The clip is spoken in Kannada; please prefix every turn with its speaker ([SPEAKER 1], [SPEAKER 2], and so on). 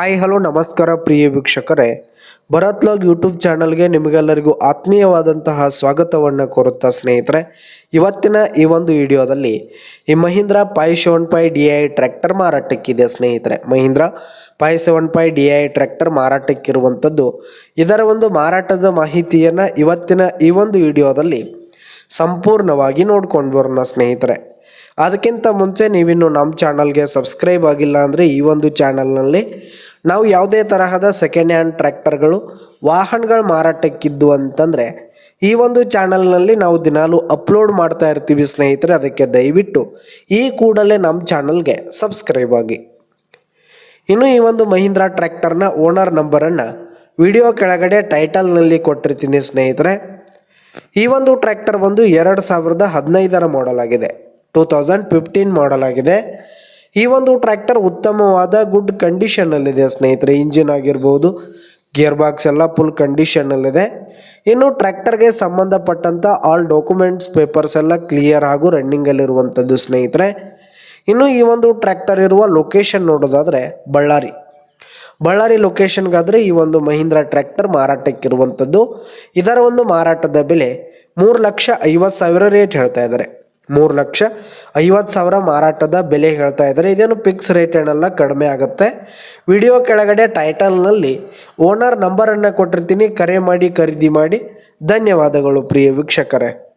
[SPEAKER 1] ಹಾಯ್, ಹಲೋ, ನಮಸ್ಕಾರ ಪ್ರಿಯ ವೀಕ್ಷಕರೇ. ಭರತ್ ಲಾಗ್ ಯೂಟ್ಯೂಬ್ ಚಾನಲ್ಗೆ ನಿಮಗೆಲ್ಲರಿಗೂ ಆತ್ಮೀಯವಾದಂತಹ ಸ್ವಾಗತವನ್ನು ಕೋರುತ್ತಾ ಸ್ನೇಹಿತರೆ. ಇವತ್ತಿನ ಈ ಒಂದು ವಿಡಿಯೋದಲ್ಲಿ ಈ Mahindra five seven five D I tractor ಮಾರಾಟಕ್ಕಿದೆ ಸ್ನೇಹಿತರೆ. Mahindra five seven five D I tractor ಮಾರಾಟಕ್ಕಿರುವಂಥದ್ದು. ಇದರ ಒಂದು ಮಾರಾಟದ ಮಾಹಿತಿಯನ್ನು ಇವತ್ತಿನ ಈ ಒಂದು ವಿಡಿಯೋದಲ್ಲಿ ಸಂಪೂರ್ಣವಾಗಿ ನೋಡ್ಕೊಂಡು ಬರೋಣ ಸ್ನೇಹಿತರೆ. ಅದಕ್ಕಿಂತ ಮುಂಚೆ ನೀವಿನ್ನು ನಮ್ಮ ಚಾನಲ್ಗೆ ಸಬ್ಸ್ಕ್ರೈಬ್ ಆಗಿಲ್ಲ ಅಂದರೆ ಈ ಒಂದು ಚಾನಲ್ನಲ್ಲಿ ನಾವು ಯಾವುದೇ ತರಹದ ಸೆಕೆಂಡ್ ಹ್ಯಾಂಡ್ ಟ್ರ್ಯಾಕ್ಟರ್ಗಳು ವಾಹನಗಳು ಮಾರಾಟಕ್ಕಿದ್ದು ಅಂತಂದರೆ, ಈ ಒಂದು ಚಾನಲ್ನಲ್ಲಿ ನಾವು ದಿನಾಲೂ ಅಪ್ಲೋಡ್ ಮಾಡ್ತಾ ಇರ್ತೀವಿ ಸ್ನೇಹಿತರೆ, ಅದಕ್ಕೆ ದಯವಿಟ್ಟು ಈ ಕೂಡಲೇ ನಮ್ಮ ಚಾನಲ್ಗೆ ಸಬ್ಸ್ಕ್ರೈಬ್ ಆಗಿ. ಇನ್ನು ಈ ಒಂದು ಮಹೀಂದ್ರಾ ಟ್ರ್ಯಾಕ್ಟರ್ನ ಓನರ್ ನಂಬರನ್ನು ವಿಡಿಯೋ ಕೆಳಗಡೆ ಟೈಟಲ್ನಲ್ಲಿ ಕೊಟ್ಟಿರ್ತೀನಿ ಸ್ನೇಹಿತರೆ. ಈ ಒಂದು ಟ್ರ್ಯಾಕ್ಟರ್ ಬಂದು ಎರಡು ಸಾವಿರದ ಹದಿನೈದರ ಮಾಡಲ್ ಆಗಿದೆ. ಟೂ ತೌಸಂಡ್ ಫಿಫ್ಟೀನ್ ಮಾಡಲ್ ಆಗಿದೆ. ಈ ಒಂದು ಟ್ರ್ಯಾಕ್ಟರ್ ಉತ್ತಮವಾದ ಗುಡ್ ಕಂಡೀಷನ್ನಲ್ಲಿದೆ ಸ್ನೇಹಿತರೆ. ಇಂಜಿನ್ ಆಗಿರ್ಬೋದು ಗಿಯರ್ ಬಾಕ್ಸ್ ಎಲ್ಲ ಫುಲ್ ಕಂಡೀಷನ್ನಲ್ಲಿದೆ ಇನ್ನು ಟ್ರ್ಯಾಕ್ಟರ್ಗೆ ಸಂಬಂಧಪಟ್ಟಂಥ ಆಲ್ ಡಾಕ್ಯುಮೆಂಟ್ಸ್ ಪೇಪರ್ಸ್ ಎಲ್ಲ ಕ್ಲಿಯರ್ ಹಾಗೂ ರನ್ನಿಂಗಲ್ಲಿರುವಂಥದ್ದು ಸ್ನೇಹಿತರೆ. ಇನ್ನು ಈ ಒಂದು ಟ್ರ್ಯಾಕ್ಟರ್ ಇರುವ ಲೊಕೇಶನ್ ನೋಡೋದಾದರೆ ಬಳ್ಳಾರಿ. ಬಳ್ಳಾರಿ ಲೊಕೇಶನ್ಗಾದರೆ ಈ ಒಂದು ಮಹೀಂದ್ರ ಟ್ರ್ಯಾಕ್ಟರ್ ಮಾರಾಟಕ್ಕಿರುವಂಥದ್ದು ಇದರ ಒಂದು ಮಾರಾಟದ ಬೆಲೆ ಮೂರು ಲಕ್ಷ ಐವತ್ತು ಸಾವಿರ ರೇಟ್ ಹೇಳ್ತಾ ಇದ್ದಾರೆ. ಮೂರು ಲಕ್ಷ ಐವತ್ತು ಸಾವಿರ ಮಾರಾಟದ ಬೆಲೆ ಹೇಳ್ತಾ ಇದ್ದಾರೆ. ಇದೇನು ಫಿಕ್ಸ್ ರೇಟ್ ಏನಲ್ಲ, ಕಡಿಮೆ ಆಗುತ್ತೆ. ವಿಡಿಯೋ ಕೆಳಗಡೆ ಟೈಟಲ್ನಲ್ಲಿ ಓನರ್ ನಂಬರನ್ನು ಕೊಟ್ಟಿರ್ತೀನಿ. ಕರೆ ಮಾಡಿ, ಖರೀದಿ ಮಾಡಿ. ಧನ್ಯವಾದಗಳು ಪ್ರಿಯ ವೀಕ್ಷಕರೇ.